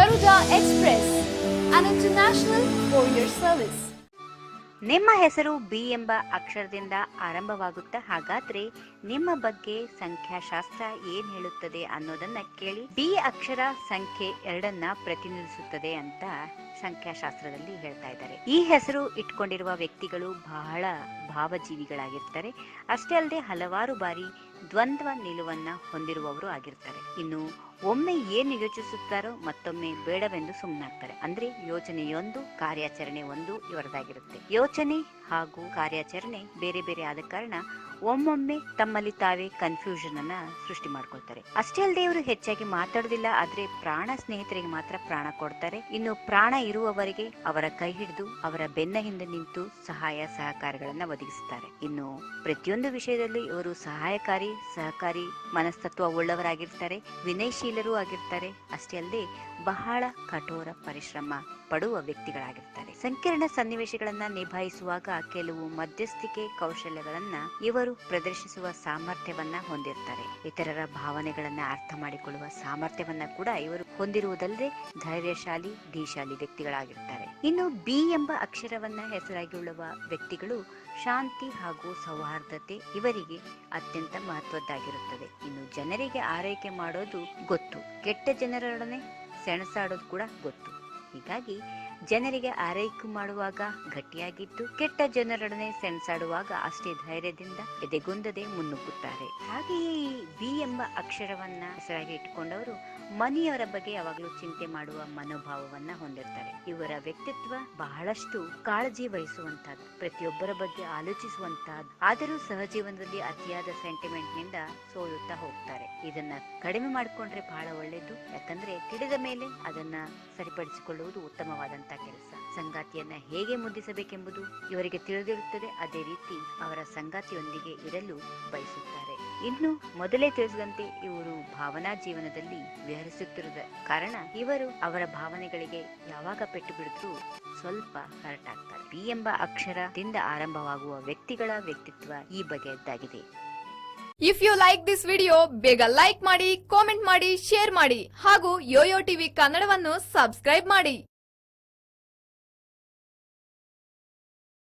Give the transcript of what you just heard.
an international courier service ನಿಮ್ಮ ಹೆಸರು B ಎಂಬ ಅಕ್ಷರದಿಂದ ಆರಂಭವಾಗುತ್ತಾ ಹಾಗಾದ್ರೆ ನಿಮ್ಮ ಬಗ್ಗೆ ಸಂಖ್ಯಾಶಾಸ್ತ್ರ ಏನ್ ಹೇಳುತ್ತದೆ ಅನ್ನೋದನ್ನ ಕೇಳಿ ಬಿ ಅಕ್ಷರ ಸಂಖ್ಯೆ ಎರಡನ್ನ ಪ್ರತಿನಿಧಿಸುತ್ತದೆ ಅಂತ ಸಂಖ್ಯಾಶಾಸ್ತ್ರದಲ್ಲಿ ಹೇಳ್ತಾ ಇದ್ದಾರೆ. ಈ ಹೆಸರು ಇಟ್ಕೊಂಡಿರುವ ವ್ಯಕ್ತಿಗಳು ಬಹಳ ಭಾವಜೀವಿಗಳಾಗಿರ್ತಾರೆ. ಅಷ್ಟೇ ಅಲ್ಲದೆ ಹಲವಾರು ಬಾರಿ ದ್ವಂದ್ವ ನಿಲುವನ್ನ ಹೊಂದಿರುವವರು ಆಗಿರ್ತಾರೆ. ಇನ್ನು ಒಮ್ಮೆ ಏನು ಯೋಚಿಸುತ್ತಾರೋ ಮತ್ತೊಮ್ಮೆ ಬೇಡವೆಂದು ಸುಮ್ಮನಾಗ್ತಾರೆ ಅಂದ್ರೆ ಯೋಚನೆಯೊಂದು, ಕಾರ್ಯಾಚರಣೆ ಒಂದು ಇವರದಾಗಿರುತ್ತೆ. ಯೋಚನೆ ಹಾಗೂ ಕಾರ್ಯಾಚರಣೆ ಬೇರೆ ಬೇರೆ ಆದ ಕಾರಣ ಒಮ್ಮೊಮ್ಮೆ ತಮ್ಮಲ್ಲಿ ತಾವೇ ಕನ್ಫ್ಯೂಷನ್ ಅನ್ನ ಸೃಷ್ಟಿ ಮಾಡ್ಕೊಳ್ತಾರೆ. ಅಷ್ಟೇ ಅಲ್ಲದೆ ಇವರು ಹೆಚ್ಚಾಗಿ ಮಾತಾಡೋದಿಲ್ಲ, ಆದ್ರೆ ಪ್ರಾಣ ಸ್ನೇಹಿತರಿಗೆ ಮಾತ್ರ ಪ್ರಾಣ ಕೊಡ್ತಾರೆ. ಇನ್ನು ಪ್ರಾಣ ಇರುವವರಿಗೆ ಅವರ ಕೈ ಹಿಡಿದು ಅವರ ಬೆನ್ನ ಹಿಂದೆ ನಿಂತು ಸಹಾಯ, ಸಹಕಾರಗಳನ್ನ ಒದಗಿಸುತ್ತಾರೆ ಇನ್ನು ಪ್ರತಿಯೊಂದು ವಿಷಯದಲ್ಲಿ ಇವರು ಸಹಾಯಕಾರಿ, ಸಹಕಾರಿ ಮನಸ್ತತ್ವ ಉಳ್ಳವರಾಗಿರ್ತಾರೆ ವಿನಯಶೀಲರೂ ಆಗಿರ್ತಾರೆ. ಅಷ್ಟೇ ಅಲ್ಲದೆ ಬಹಳ ಕಠೋರ ಪರಿಶ್ರಮ ಪಡುವ ವ್ಯಕ್ತಿಗಳಾಗಿರ್ತಾರೆ. ಸಂಕೀರ್ಣ ಸನ್ನಿವೇಶಗಳನ್ನ ನಿಭಾಯಿಸುವಾಗ ಕೆಲವು ಮಧ್ಯಸ್ಥಿಕೆ ಕೌಶಲ್ಯಗಳನ್ನ ಇವರು ಪ್ರದರ್ಶಿಸುವ ಸಾಮರ್ಥ್ಯವನ್ನ ಹೊಂದಿರ್ತಾರೆ. ಇತರರ ಭಾವನೆಗಳನ್ನ ಅರ್ಥ ಮಾಡಿಕೊಳ್ಳುವ ಸಾಮರ್ಥ್ಯವನ್ನ ಕೂಡ ಇವರು ಹೊಂದಿರುವುದಲ್ಲದೆ ಧೈರ್ಯಶಾಲಿ, ಧೀಶಾಲಿ ವ್ಯಕ್ತಿಗಳಾಗಿರ್ತಾರೆ. ಇನ್ನು ಬಿ ಎಂಬ ಅಕ್ಷರವನ್ನ ಹೆಸರಾಗಿಳ್ಳುವ ವ್ಯಕ್ತಿಗಳು ಶಾಂತಿ ಹಾಗೂ ಸೌಹಾರ್ದತೆ ಇವರಿಗೆ ಅತ್ಯಂತ ಮಹತ್ವದ್ದಾಗಿರುತ್ತದೆ. ಇನ್ನು ಜನರಿಗೆ ಆರೈಕೆ ಮಾಡೋದು ಗೊತ್ತು. ಕೆಟ್ಟ ಜನರೊಡನೆ ಸೆಣಸಾಡೋದು ಕೂಡ ಗೊತ್ತು. ಹೀಗಾಗಿ ಜನರಿಗೆ ಆರೈಕೆ ಮಾಡುವಾಗ ಗಟ್ಟಿಯಾಗಿದ್ದು ಕೆಟ್ಟ ಜನರೊಡನೆ ಸೆಣಸಾಡುವಾಗ ಅಷ್ಟೇ ಧೈರ್ಯದಿಂದ ಎದೆಗುಂದದೆ ಮುನ್ನುಗ್ಗುತ್ತಾರೆ. ಹಾಗೆಯೇ ಈ ಎಂಬ ಅಕ್ಷರವನ್ನ ಸರಾಗಿ ಇಟ್ಟುಕೊಂಡವರು ಮನೆಯವರ ಬಗ್ಗೆ ಯಾವಾಗಲೂ ಚಿಂತೆ ಮಾಡುವ ಮನೋಭಾವವನ್ನ ಹೊಂದಿರ್ತಾರೆ. ಇವರ ವ್ಯಕ್ತಿತ್ವ ಬಹಳಷ್ಟು ಕಾಳಜಿ ವಹಿಸುವಂತಹದ್ದು ಪ್ರತಿಯೊಬ್ಬರ ಬಗ್ಗೆ ಆಲೋಚಿಸುವಂತಹದ್ದು ಆದರೂ ಸಹಜೀವನದಲ್ಲಿ ಅತಿಯಾದ ಸೆಂಟಿಮೆಂಟ್ನಿಂದ ಸೋಲುತ್ತಾ ಹೋಗ್ತಾರೆ. ಇದನ್ನ ಕಡಿಮೆ ಮಾಡಿಕೊಂಡ್ರೆ ಬಹಳ ಒಳ್ಳೇದು, ಯಾಕಂದ್ರೆ ತಿಳಿದ ಮೇಲೆ ಅದನ್ನ ಸರಿಪಡಿಸಿಕೊಳ್ಳುವುದು ಉತ್ತಮವಾದಂತ ಕೆಲಸ. ಸಂಗಾತಿಯನ್ನ ಹೇಗೆ ಮುದ್ದಿಸಬೇಕೆಂಬುದು ಇವರಿಗೆ ತಿಳಿದಿರುತ್ತದೆ, ಅದೇ ರೀತಿ ಅವರ ಸಂಗಾತಿಯೊಂದಿಗೆ ಇರಲು ಬಯಸುತ್ತಾರೆ. ಇನ್ನು ಮೊದಲೇ ತಿಳಿಸಿದಂತೆ ಇವರು ಭಾವನಾ ಜೀವನದಲ್ಲಿ ವಿಹರಿಸುತ್ತಿರುವ ಕಾರಣ ಇವರು ಅವರ ಭಾವನೆಗಳಿಗೆ ಯಾವಾಗ ಪೆಟ್ಟು ಬಿಡಿದ್ರೂ ಸ್ವಲ್ಪ ಹರ್ಟ್ ಆಗ್ತಾರೆ ಬಿ ಎಂಬ ಅಕ್ಷರದಿಂದ ಆರಂಭವಾಗುವ ವ್ಯಕ್ತಿಗಳ ವ್ಯಕ್ತಿತ್ವ ಈ ಬಗೆಯದ್ದಾಗಿದೆ. If you like this video ಬೇಗ ಲೈಕ್ ಮಾಡಿ ಕಾಮೆಂಟ್ ಮಾಡಿ ಶೇರ್ ಮಾಡಿ ಹಾಗೂ ಯೋಯೋ ಟಿವಿ ಕನ್ನಡವನ್ನು ಸಬ್ಸ್ಕ್ರೈಬ್ ಮಾಡಿ.